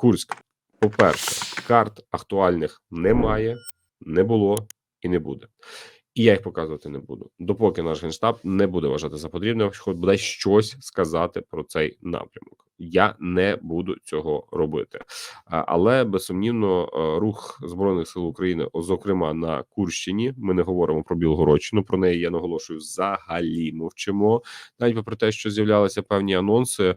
Курськ, по-перше, карт актуальних немає, не було і не буде. І я їх показувати не буду, допоки наш генштаб не буде вважати за потрібне, хоч бодай щось сказати про цей напрямок. Я не буду цього робити, але безсумнівно е, рух збройних сил України, зокрема на Курщині. Ми не говоримо про Білгородщину. Про неї я наголошую взагалі мовчимо. Навіть попри те, що з'являлися певні анонси е,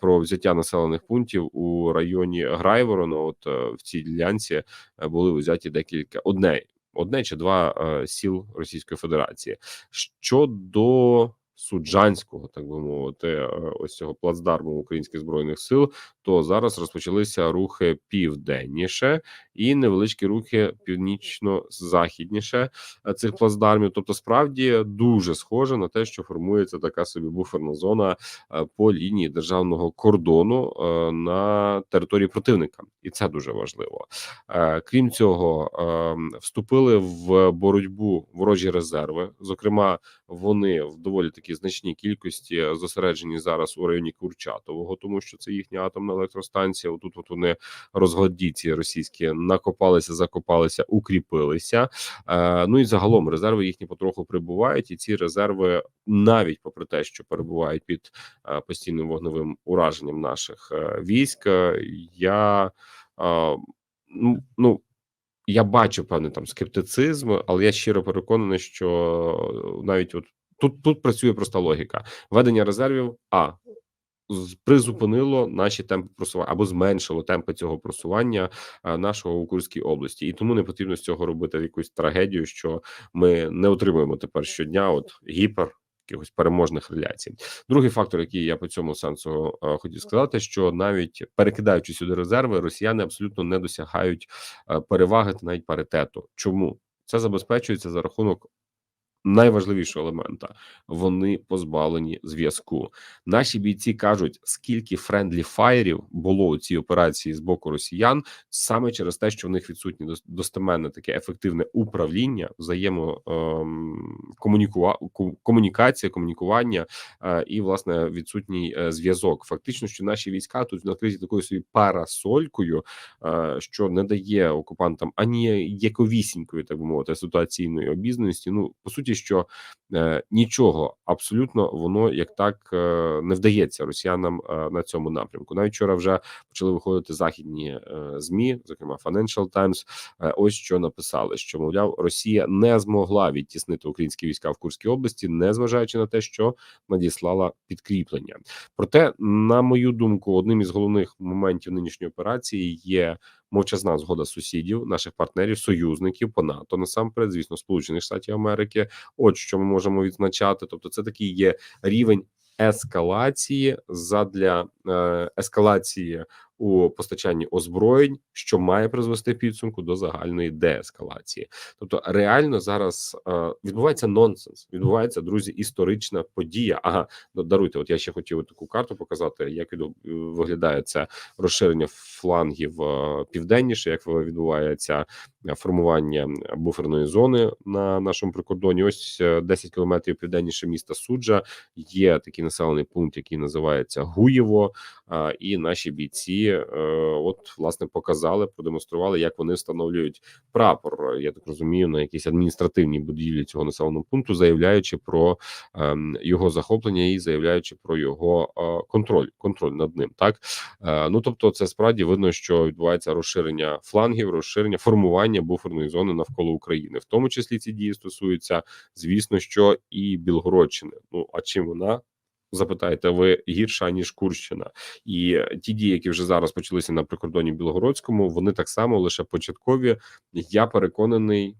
про взяття населених пунктів у районі Грайворона. От е, в цій ділянці були взяті декілька одне одне чи два е, сіл Російської Федерації. Щодо Суджанського, так би мовити, е, ось цього плацдарму українських збройних сил, то зараз розпочалися рухи південніше і невеличкі рухи північно-західніше е, цих плацдармів. Тобто, справді дуже схоже на те, що формується така собі буферна зона е, по лінії державного кордону е, на території противника, і це дуже важливо. Крім цього, вступили в боротьбу ворожі резерви. Зокрема, вони в доволі такі значній кількості зосереджені зараз у районі Курчатового, тому що це їхня атомна електростанція. Отут от вони розгладіці російські накопалися, закопалися, укріпилися. Е, Ну і загалом резерви їхні потроху прибувають, і ці резерви, навіть попри те, що перебувають під е, постійним вогневим ураженням наших е, військ, я ну, ну. Я бачу певний там скептицизм, але я щиро переконаний, що навіть от тут тут працює проста логіка ведення резервів. А призупинило наші темпи просування або зменшило темпи цього просування нашого у Курській області, і тому не потрібно з цього робити якусь трагедію, що ми не отримуємо тепер щодня. От гіпер. Якихось переможних реляцій. Другий фактор, який я по цьому сенсу е, хотів сказати, що навіть перекидаючи сюди резерви, росіяни абсолютно не досягають е, переваги та навіть паритету. Чому це забезпечується за рахунок найважливішого елемента? Вони позбавлені зв'язку. Наші бійці кажуть, скільки френдлі фаєрів було у цій операції з боку росіян, саме через те, що в них відсутнє достеменне таке ефективне управління, взаємо ем, комунікація, комунікування е, і власне відсутній е, зв'язок. Фактично, що наші війська тут накриті такою собі парасолькою, е, що не дає окупантам ані яковісінької, так би мовити, ситуаційної обізнаності. Ну по суті, що е, нічого абсолютно воно як так е, не вдається росіянам е, на цьому напрямку. Навіть вчора вже почали виходити західні е, змі, зокрема Financial Times, е, Ось що написали: що мовляв, Росія не змогла відтіснити українські війська в Курській області, не зважаючи на те, що надіслала підкріплення. Проте, на мою думку, одним із головних моментів нинішньої операції є мовчазна згода сусідів, наших партнерів, союзників по НАТО, насамперед, звісно, Сполучених Штатів Америки. От що ми можемо відзначати. Тобто, це такий є рівень ескалації задля е, ескалації у постачанні озброєнь, що має призвести підсумку до загальної деескалації. Тобто, реально зараз е, відбувається нонсенс. Відбувається друзі, історична подія. Ага, даруйте. От я ще хотів таку карту показати, як від- виглядає це розширення флангів е, південніше, як відбувається е, формування буферної зони на нашому прикордоні. Ось е, 10 кілометрів південніше міста Суджа є такий населений пункт, який називається Гуєво. А, І наші бійці, е, от власне, показали, продемонстрували, як вони встановлюють прапор. Я так розумію, на якійсь адміністративній будівлі цього населеного пункту, заявляючи про ем, його захоплення і заявляючи про його е, контроль, контроль над ним. Так Е, ну тобто, це справді видно, що відбувається розширення флангів, розширення формування буферної зони навколо України, в тому числі ці дії стосуються, звісно, що і Білгородщини. Ну а чим вона? Запитаєте, ви гірша ніж Курщина, і ті дії, які вже зараз почалися на прикордоні Білогородському, вони так само лише початкові. Я переконаний,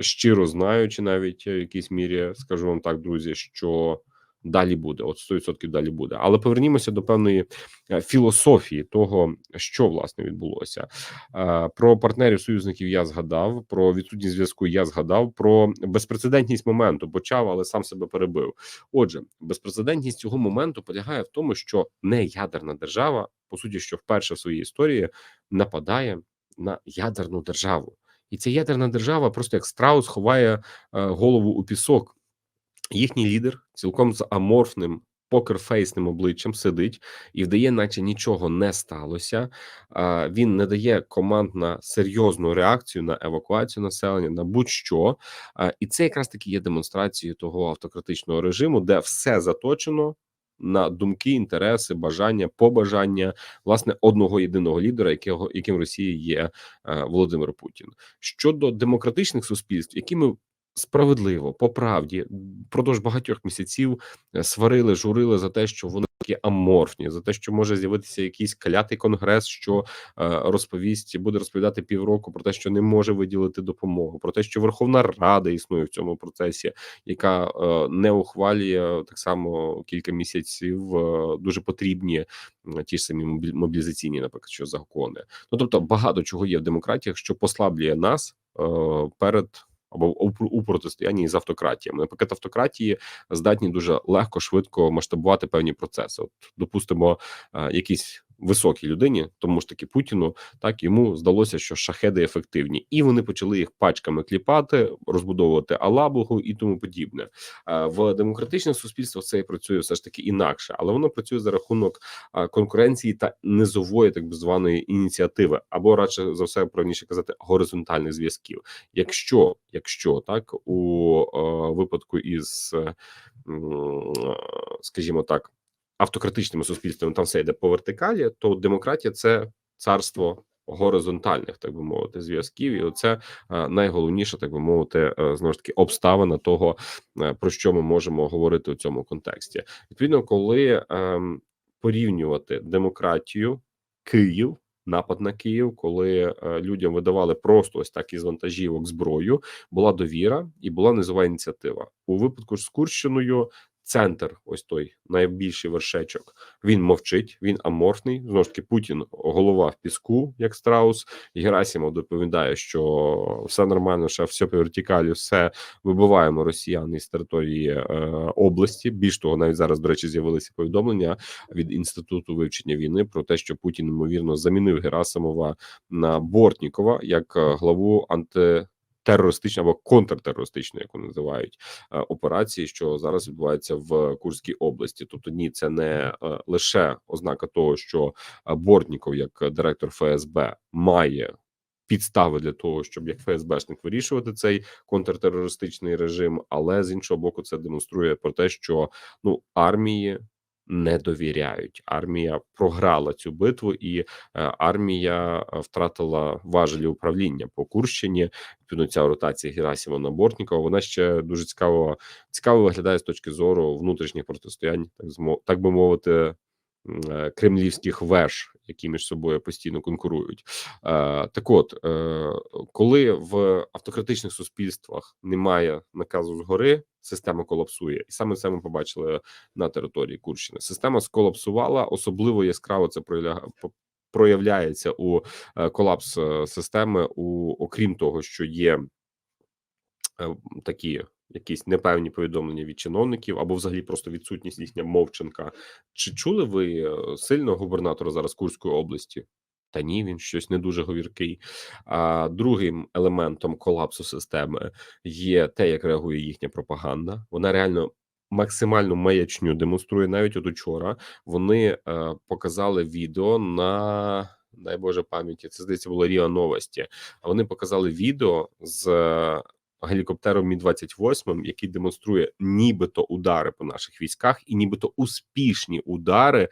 щиро знаючи, навіть в якійсь мірі, скажу вам так, друзі, що далі буде, от 100% далі буде. Але повернімося до певної е, філософії того, що власне відбулося. Е, Про партнерів союзників я згадав, про відсутність зв'язку я згадав, про безпрецедентність моменту почав, але сам себе перебив. Отже, безпрецедентність цього моменту полягає в тому, що не ядерна держава, по суті, що вперше в своїй історії нападає на ядерну державу. І ця ядерна держава просто як страус ховає е, голову у пісок. Їхній лідер цілком з аморфним покерфейсним обличчям сидить і вдає, наче нічого не сталося. Він не дає команд на серйозну реакцію на евакуацію населення на будь-що. І це якраз таки є демонстрацією того автократичного режиму, де все заточено на думки, інтереси, бажання, побажання власне одного єдиного лідера, якого яким Росії є е, Володимир Путін. Щодо демократичних суспільств, які ми справедливо по правді впродовж багатьох місяців е, сварили, журили за те, що вони такі аморфні, за те, що може з'явитися якийсь клятий конгрес, що е, розповість буде розповідати півроку про те, що не може виділити допомогу, про те, що Верховна Рада існує в цьому процесі, яка е, не ухвалює так само кілька місяців дуже потрібні ті ж самі мобі- мобілізаційні, наприклад, що закони. Ну тобто багато чого є в демократіях, що послаблює нас перед або у, протистоянні з автократіями. Наприклад, автократії здатні дуже легко, швидко масштабувати певні процеси. От, допустимо, е, якісь високій людині, тому ж таки Путіну, так йому здалося, що шахеди ефективні, і вони почали їх пачками кліпати, розбудовувати Алабугу і тому подібне. Е, В демократичних суспільствах це працює все ж таки інакше, але воно працює за рахунок е, конкуренції та низової, так званої ініціативи, або радше за все правильніше казати горизонтальних зв'язків. Якщо якщо так у е, випадку із, скажімо так, автократичними суспільствами там все йде по вертикалі, то демократія це царство горизонтальних, так би мовити, зв'язків, і оце е, найголовніше, так би мовити, е, знову ж таки обставина того, е, про що ми можемо говорити у цьому контексті. Відповідно, коли ем, порівнювати демократію, Київ. Напад на Київ, коли е, людям видавали просто ось так із вантажівок зброю, була довіра і була низова ініціатива. У випадку з Курщиною центр, ось той найбільший вершечок. Він мовчить, він аморфний. Знову ж таки, Путін голова в піску, як страус. Герасимов доповідає, що все нормально, ще все по вертикалі, все вибиваємо росіян із території е, області. Більш того, навіть зараз, до речі, з'явилися повідомлення від інституту вивчення війни про те, що Путін ймовірно замінив Герасимова на Бортнікова як е, главу анти. Терористичної або контртерористичної, як вони називають е, операції, що зараз відбувається в Курській області. Тобто, ні, це не е, лише ознака того, що е, Бортніков, як директор ФСБ, має підстави для того, щоб як ФСБшник вирішувати цей контртерористичний режим, але з іншого боку, це демонструє про те, що ну армії. Не довіряють. Армія програла цю битву, і е, армія е, втратила важелі управління по Курщині. Відповідно, ця ротація Герасіма Набортнікова. Вона ще дуже цікаво цікаво виглядає з точки зору внутрішніх протистоянь, так змо так би мовити, е, кремлівських веж, які між собою постійно конкурують. Е, Так, от е, коли в автократичних суспільствах немає наказу згори, система колапсує, і саме це ми побачили на території Курщини. Система сколапсувала, особливо яскраво це проявляється у е, колапс системи. У окрім того, що є такі якісь непевні повідомлення від чиновників, або взагалі просто відсутність їхня мовчанка. Чи чули ви е, сильного губернатора зараз Курської області? Та ні, він щось не дуже говіркий. А другим елементом колапсу системи є те, як реагує їхня пропаганда. Вона реально максимальну маячню демонструє. Навіть от учора вони е, показали відео на дай Боже пам'яті. Це здається було Ріа Новості. А вони показали відео з е, гелікоптером Мі 28 який демонструє нібито удари по наших військах, і нібито успішні удари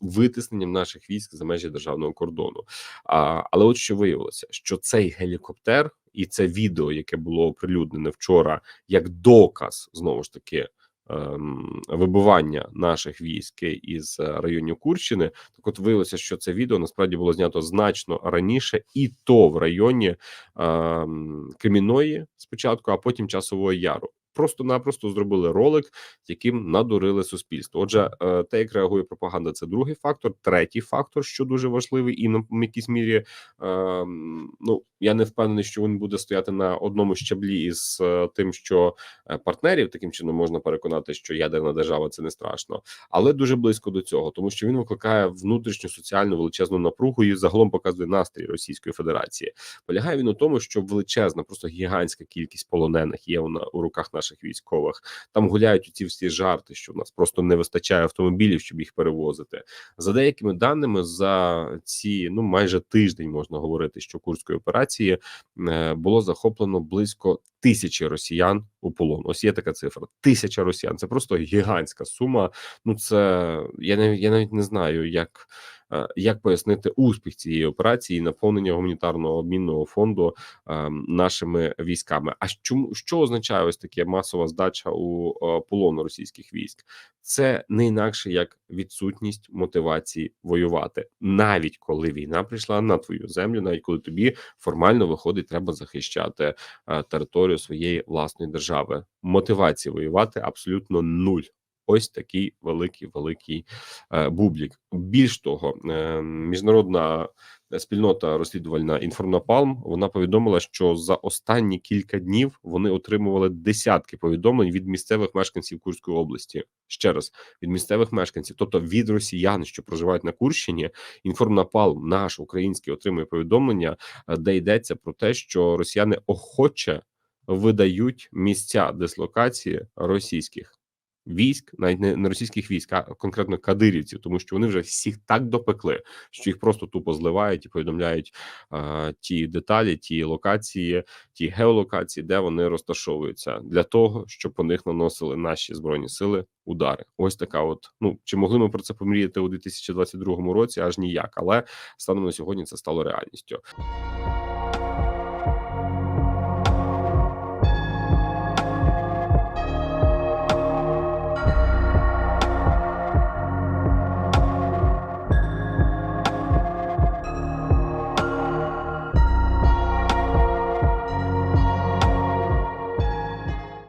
витисненням наших військ за межі державного кордону. А, але от що виявилося, що цей гелікоптер і це відео, яке було оприлюднене вчора, як доказ знову ж таки. Ем, Вибивання наших військ із е, районів Курщини, так от виявилося, що це відео насправді було знято значно раніше, і то в районі ем, Креміної спочатку, а потім часового яру. Просто-напросто зробили ролик, яким надурили суспільство. Отже, е, те, як реагує пропаганда, це другий фактор. Третій фактор, що дуже важливий, і на якійсь мірі ем, ну я не впевнений, що він буде стояти на одному щаблі із е, тим, що е, партнерів таким чином можна переконати, що ядерна держава це не страшно, але дуже близько до цього, тому що він викликає внутрішню соціальну величезну напругу і загалом показує настрій Російської Федерації. Полягає він у тому, що величезна, просто гігантська кількість полонених є у руках наших наших військових. Там гуляють ці всі жарти, що в нас просто не вистачає автомобілів, щоб їх перевозити. За деякими даними, за ці ну майже тиждень можна говорити, що курської операції е, було захоплено близько тисячі росіян у полон. Ось є така цифра: тисяча росіян. Це просто гігантська сума. Ну це я навіть я навіть не знаю, як. Е, Як пояснити успіх цієї операції і наповнення гуманітарного обмінного фонду е, нашими військами? А чому що означає ось таке масова здача у е, полон російських військ? Це не інакше як відсутність мотивації воювати, навіть коли війна прийшла на твою землю, навіть коли тобі формально виходить, треба захищати територію своєї власної держави. Мотивації воювати абсолютно нуль. Ось такий великий великий е, бублік. Більш того, е, міжнародна спільнота розслідувальна Інформнапалм вона повідомила, що за останні кілька днів вони отримували десятки повідомлень від місцевих мешканців Курської області. Ще раз від місцевих мешканців, тобто від росіян, що проживають на Курщині. Інформнапалм наш український отримує повідомлення, е, де йдеться про те, що росіяни охоче видають місця дислокації російських військ, навіть не, не російських військ, а конкретно кадирівців, тому що вони вже всіх так допекли, що їх просто тупо зливають і повідомляють а, ті деталі, ті локації, ті геолокації, де вони розташовуються, для того, щоб по них наносили наші збройні сили удари. Ось така, от ну чи могли ми про це помріяти у 2022 році? Аж ніяк, але станом на сьогодні це стало реальністю.